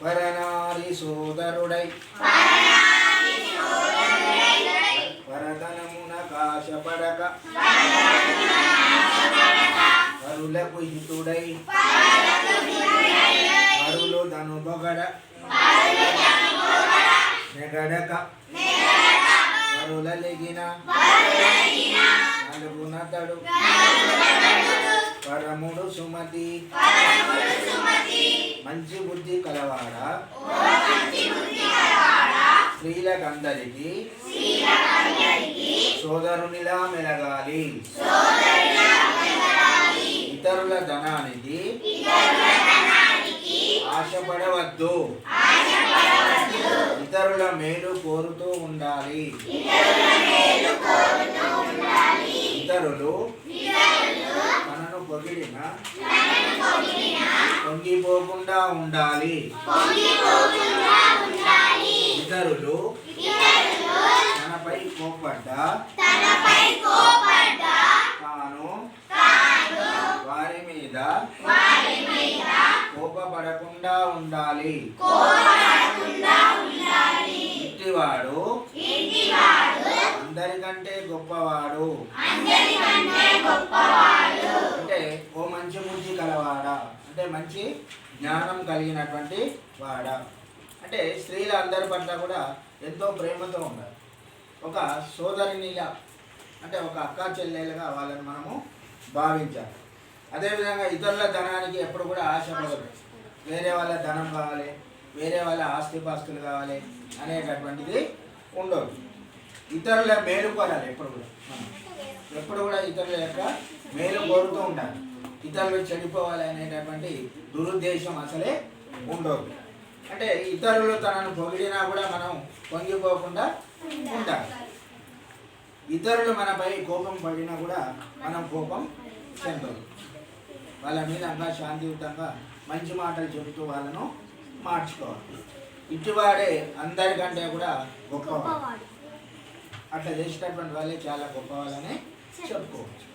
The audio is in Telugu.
పరనారి సోదరుడై వరదనమున కాశపడక పరులకు హితుడై పరులు ధనుబొగడ నెగడక. పరులలిగిన నలుగునతడు. పరముడు సుమతి. మంచి బుద్ధి కలవాడా? స్త్రీలకందరికి. సోదరునిలా మెలగాలి. ఇతరుల ధనానికి. ఆశపడవద్దు. ఇతరుల మేలు కోరుతూ ఉండాలి. ఇతరులు పొగిడిన? పొంగిపోకుండా ఉండాలి. ఇతరులు తనపై కోప్పడ్డా? తాను వారి మీద కోపపడకుండా ఉండాలి. అందరికంటే గొప్పవాడు. అంటే ఓ మంచి బుద్ధి కలవాడా? అంటే మంచి జ్ఞానం కలిగినటువంటి వాడా? అంటే స్త్రీల అందరి పట్ల కూడా ఎంతో ప్రేమతో ఉండాలి ఒక సోదరినిగా అంటే ఒక అక్క చెల్లెలుగా వాళ్ళని మనము భావించాలి. అదేవిధంగా ఇతరుల ధనానికి ఎప్పుడు కూడా ఆశపడదు. వేరే వాళ్ళ ధనం కావాలి వేరే వాళ్ళ ఆస్తిపాస్తులు కావాలి అనేటటువంటిది ఉండదు. ఇతరుల మేలు కోరాలి ఎప్పుడు కూడా. ఎప్పుడు కూడా ఇతరుల యొక్క మేలు కోరుతూ ఉండాలి. ఇతరులు చెడిపోవాలి అనేటటువంటి దురుద్దేశం అసలే ఉండదు. అంటే ఇతరులు తనను పొగిడినా కూడా మనం పొంగిపోకుండా ఉండాలి. ఇతరులు మనపై కోపం పడినా కూడా మనం కోపం చెందదు. వాళ్ళ మీద శాంతియుతంగా మంచి మాటలు చెబుతూ వాళ్ళను మార్చుకోవాలి. ఇటువాడే అందరికంటే కూడా గొప్పవాడు. అట్లా చేసేటటువంటి వాళ్ళే చాలా గొప్ప వాళ్ళని చెప్పుకోవచ్చు